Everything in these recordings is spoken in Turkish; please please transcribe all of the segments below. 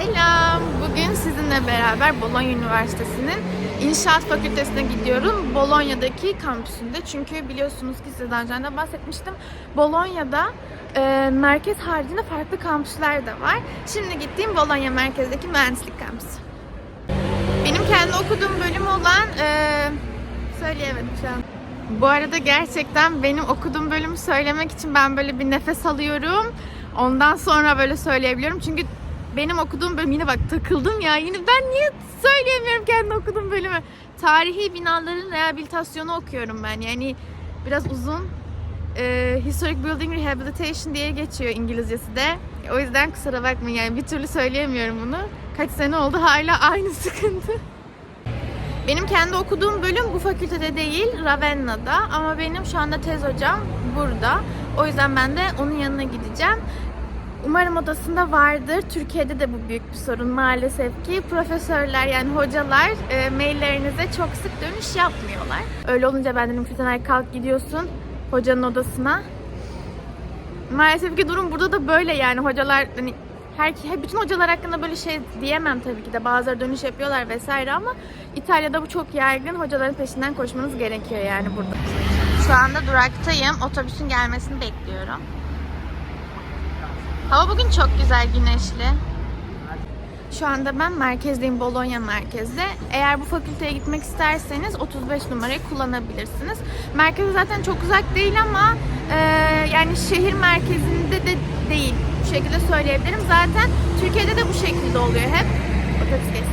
Selam. Bugün sizinle beraber Bologna Üniversitesi'nin İnşaat Fakültesine gidiyorum. Bolonya'daki kampüsünde. Çünkü biliyorsunuz ki size daha önce bahsetmiştim. Bolonya'da e, merkez haricinde farklı kampüsler de var. Şimdi gittiğim Bologna merkezdeki mühendislik kampüsü. Benim kendi okuduğum bölüm olan e, söyleyemedim şu an. Bu arada gerçekten benim okuduğum bölümü söylemek için ben böyle bir nefes alıyorum. Ondan sonra böyle söyleyebiliyorum. Çünkü benim okuduğum bölüm yine bak takıldım ya. Yine ben niye söyleyemiyorum kendi okuduğum bölümü? Tarihi binaların rehabilitasyonu okuyorum ben. Yani biraz uzun. Ee, Historic Building Rehabilitation diye geçiyor İngilizcesi de. O yüzden kusura bakmayın yani bir türlü söyleyemiyorum bunu. Kaç sene oldu hala aynı sıkıntı. Benim kendi okuduğum bölüm bu fakültede değil, Ravenna'da. Ama benim şu anda tez hocam burada. O yüzden ben de onun yanına gideceğim. Umarım odasında vardır. Türkiye'de de bu büyük bir sorun maalesef ki. Profesörler yani hocalar e, maillerinize çok sık dönüş yapmıyorlar. Öyle olunca ben dedim Fütener kalk gidiyorsun hocanın odasına. Maalesef ki durum burada da böyle yani hocalar hani her- bütün hocalar hakkında böyle şey diyemem tabii ki de bazıları dönüş yapıyorlar vesaire ama İtalya'da bu çok yaygın hocaların peşinden koşmanız gerekiyor yani burada. Şu anda duraktayım. Otobüsün gelmesini bekliyorum. Hava bugün çok güzel güneşli. Şu anda ben merkezdeyim, Bologna merkezde. Eğer bu fakülteye gitmek isterseniz 35 numarayı kullanabilirsiniz. Merkezi zaten çok uzak değil ama e, yani şehir merkezinde de değil. Bu şekilde söyleyebilirim. Zaten Türkiye'de de bu şekilde oluyor hep. Otobüs.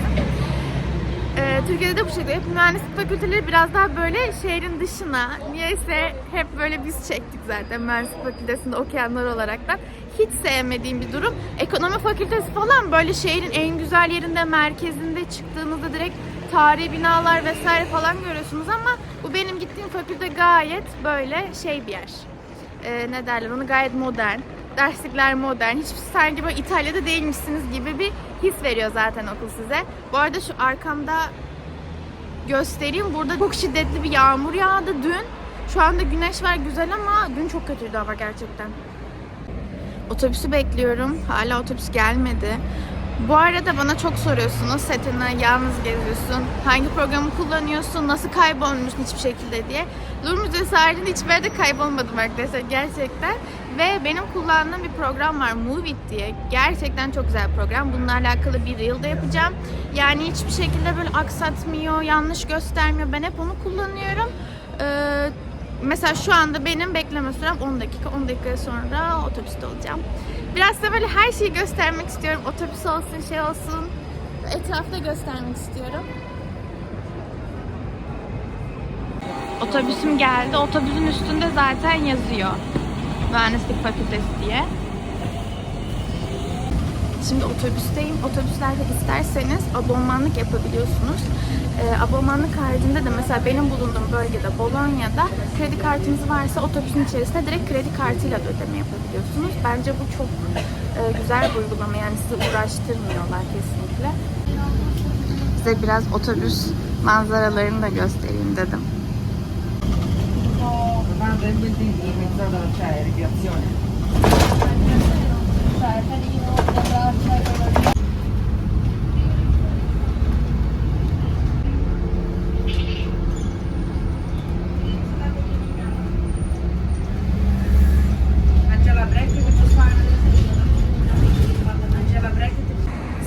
Ee, Türkiye'de de bu şekilde. Hep mühendislik fakülteleri biraz daha böyle şehrin dışına. Niyeyse hep böyle biz çektik zaten mühendislik fakültesinde okuyanlar olaraktan. Hiç sevmediğim bir durum. Ekonomi fakültesi falan böyle şehrin en güzel yerinde, merkezinde çıktığınızda direkt tarihi binalar vesaire falan görüyorsunuz ama bu benim gittiğim fakülte gayet böyle şey bir yer. Ee, ne derler onu gayet modern. Derslikler modern. Hiç sanki böyle İtalya'da değilmişsiniz gibi bir his veriyor zaten okul size. Bu arada şu arkamda göstereyim. Burada çok şiddetli bir yağmur yağdı dün. Şu anda güneş var güzel ama dün çok kötüydü hava gerçekten. Otobüsü bekliyorum. Hala otobüs gelmedi. Bu arada bana çok soruyorsunuz. Setine yalnız geziyorsun. Hangi programı kullanıyorsun? Nasıl kaybolmuşsun hiçbir şekilde diye. Louvre Müzesi haricinde hiçbir yerde kaybolmadım arkadaşlar gerçekten. Ve benim kullandığım bir program var Move It diye. Gerçekten çok güzel program. Bununla alakalı bir reel de yapacağım. Yani hiçbir şekilde böyle aksatmıyor, yanlış göstermiyor. Ben hep onu kullanıyorum. Ee, mesela şu anda benim bekleme sürem 10 dakika. 10 dakika sonra otobüste olacağım. Biraz da böyle her şeyi göstermek istiyorum. Otobüs olsun, şey olsun. Etrafta göstermek istiyorum. Otobüsüm geldi. Otobüsün üstünde zaten yazıyor. Mühendislik Fakültesi diye. Şimdi otobüsteyim. Otobüslerde isterseniz abonmanlık yapabiliyorsunuz. Ee, abonmanlık haricinde de mesela benim bulunduğum bölgede Bolonya'da kredi kartınız varsa otobüsün içerisinde direkt kredi kartıyla da ödeme yapabiliyorsunuz. Bence bu çok e, güzel bir uygulama yani sizi uğraştırmıyorlar kesinlikle. Size biraz otobüs manzaralarını da göstereyim dedim. Domanda del building in mezzo.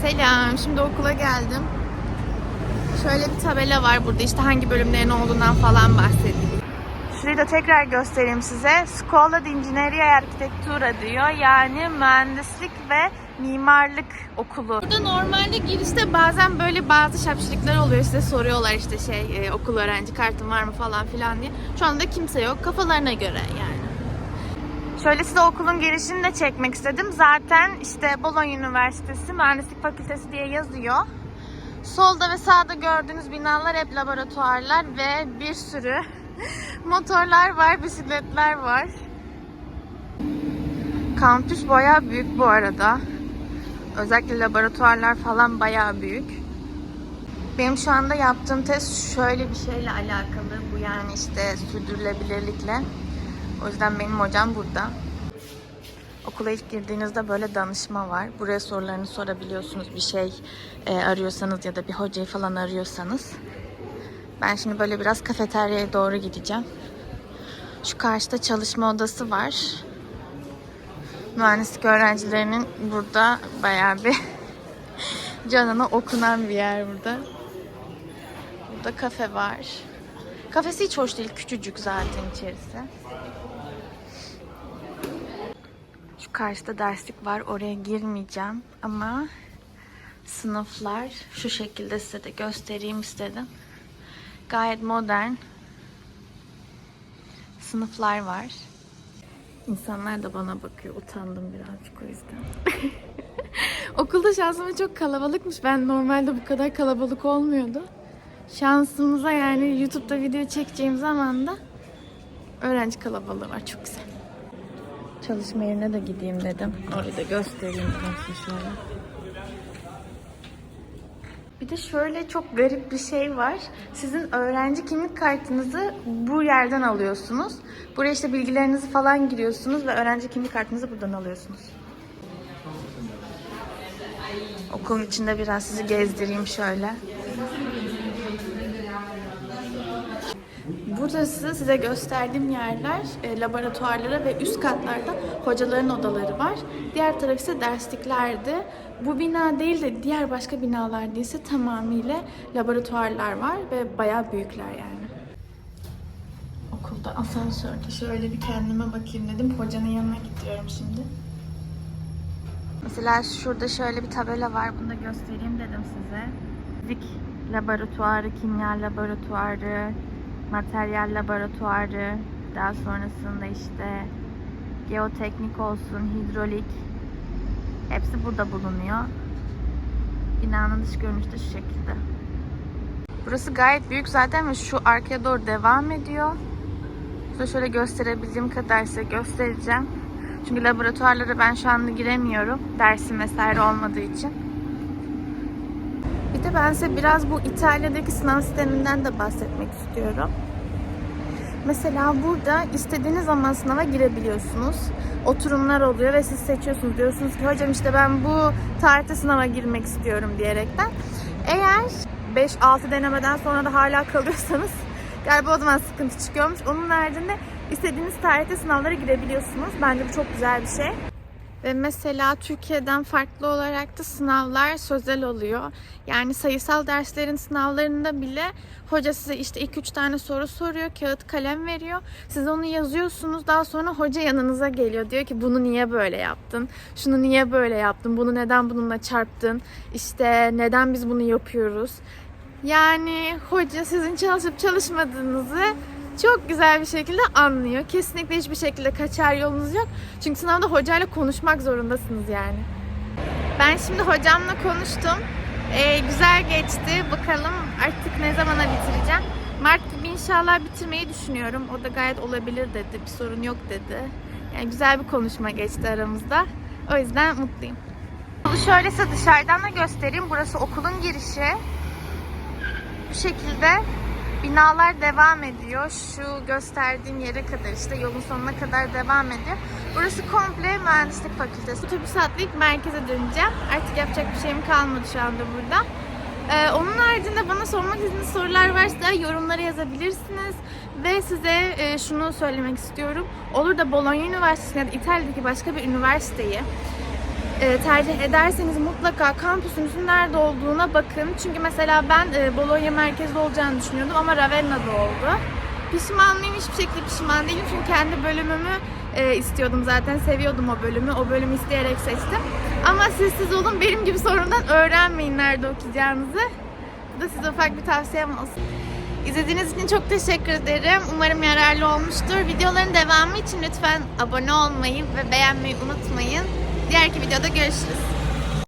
Selam. Şimdi okula geldim. Şöyle bir tabela var burada işte hangi bölümlerin olduğundan falan bahsediyor. Şurayı da tekrar göstereyim size. Scuola di Ingegneria e Architettura diyor. Yani mühendislik ve mimarlık okulu. Burada normalde girişte bazen böyle bazı şapşırıklar oluyor. Size soruyorlar işte şey e, okul öğrenci kartın var mı falan filan diye. Şu anda kimse yok. Kafalarına göre yani. Şöyle size okulun girişini de çekmek istedim. Zaten işte Bologna Üniversitesi Mühendislik Fakültesi diye yazıyor. Solda ve sağda gördüğünüz binalar hep laboratuvarlar ve bir sürü motorlar var, bisikletler var. Kampüs bayağı büyük bu arada. Özellikle laboratuvarlar falan bayağı büyük. Benim şu anda yaptığım test şöyle bir şeyle alakalı. Bu yani işte sürdürülebilirlikle. O yüzden benim hocam burada. Okula ilk girdiğinizde böyle danışma var. Buraya sorularını sorabiliyorsunuz. Bir şey e, arıyorsanız ya da bir hocayı falan arıyorsanız. Ben şimdi böyle biraz kafeteryaya doğru gideceğim. Şu karşıda çalışma odası var. Mühendislik öğrencilerinin burada bayağı bir canına okunan bir yer burada. Burada kafe var. Kafesi hiç hoş değil. Küçücük zaten içerisi. Şu karşıda derslik var. Oraya girmeyeceğim. Ama sınıflar şu şekilde size de göstereyim istedim. Gayet modern sınıflar var. İnsanlar da bana bakıyor. Utandım birazcık o yüzden. Okulda şansıma çok kalabalıkmış. Ben normalde bu kadar kalabalık olmuyordu. Şansımıza yani YouTube'da video çekeceğim zaman da öğrenci kalabalığı var. Çok güzel. Çalışma yerine de gideyim dedim. Orayı da göstereyim şöyle. De şöyle çok garip bir şey var. Sizin öğrenci kimlik kartınızı bu yerden alıyorsunuz. Buraya işte bilgilerinizi falan giriyorsunuz ve öğrenci kimlik kartınızı buradan alıyorsunuz. Okulun içinde biraz sizi gezdireyim şöyle. Burası size gösterdiğim yerler e, laboratuvarlara ve üst katlarda hocaların odaları var. Diğer taraf ise dersliklerdi. Bu bina değil de diğer başka binalarda ise tamamıyla laboratuvarlar var ve bayağı büyükler yani. Okulda asansörde şöyle bir kendime bakayım dedim. Hocanın yanına gidiyorum şimdi. Mesela şurada şöyle bir tabela var. Bunu da göstereyim dedim size. Fizik laboratuvarı, kimya laboratuvarı, materyal laboratuvarı, daha sonrasında işte geoteknik olsun, hidrolik hepsi burada bulunuyor. Binanın dış görünüşü de şu şekilde. Burası gayet büyük zaten ve şu arkaya doğru devam ediyor. Size şöyle gösterebildiğim kadar size göstereceğim. Çünkü laboratuvarlara ben şu anda giremiyorum. Dersim vesaire olmadığı için. Bir de ben size biraz bu İtalya'daki sınav sisteminden de bahsetmek istiyorum. Mesela burada istediğiniz zaman sınava girebiliyorsunuz. Oturumlar oluyor ve siz seçiyorsunuz. Diyorsunuz ki hocam işte ben bu tarihte sınava girmek istiyorum diyerekten. Eğer 5-6 denemeden sonra da hala kalıyorsanız galiba o zaman sıkıntı çıkıyormuş. Onun haricinde istediğiniz tarihte sınavlara girebiliyorsunuz. Bence bu çok güzel bir şey. Ve mesela Türkiye'den farklı olarak da sınavlar sözel oluyor. Yani sayısal derslerin sınavlarında bile hoca size işte 2-3 tane soru soruyor, kağıt kalem veriyor. Siz onu yazıyorsunuz, daha sonra hoca yanınıza geliyor. Diyor ki bunu niye böyle yaptın, şunu niye böyle yaptın, bunu neden bununla çarptın, işte neden biz bunu yapıyoruz. Yani hoca sizin çalışıp çalışmadığınızı çok güzel bir şekilde anlıyor. Kesinlikle hiçbir şekilde kaçar yolunuz yok. Çünkü sınavda hocayla konuşmak zorundasınız yani. Ben şimdi hocamla konuştum. Ee, güzel geçti. Bakalım artık ne zamana bitireceğim. Mart gibi inşallah bitirmeyi düşünüyorum. O da gayet olabilir dedi. Bir sorun yok dedi. Yani güzel bir konuşma geçti aramızda. O yüzden mutluyum. Şöyle size dışarıdan da göstereyim. Burası okulun girişi. Bu şekilde binalar devam ediyor. Şu gösterdiğim yere kadar işte yolun sonuna kadar devam ediyor. Burası komple mühendislik fakültesi. Otobüs atlayıp merkeze döneceğim. Artık yapacak bir şeyim kalmadı şu anda burada. Ee, onun haricinde bana sormak istediğiniz sorular varsa yorumlara yazabilirsiniz. Ve size e, şunu söylemek istiyorum. Olur da Bologna Üniversitesi ya da İtalya'daki başka bir üniversiteyi tercih ederseniz mutlaka kampüsünüzün nerede olduğuna bakın. Çünkü mesela ben e, Bologna merkezde olacağını düşünüyordum ama Ravenna'da oldu. Pişman mıyım? Hiçbir şekilde pişman değilim. Çünkü kendi bölümümü e, istiyordum zaten. Seviyordum o bölümü. O bölümü isteyerek seçtim. Ama siz siz olun. Benim gibi sorundan öğrenmeyin nerede okuyacağınızı. Bu da size ufak bir tavsiyem olsun. İzlediğiniz için çok teşekkür ederim. Umarım yararlı olmuştur. Videoların devamı için lütfen abone olmayı ve beğenmeyi unutmayın. Diğerki videoda görüşürüz.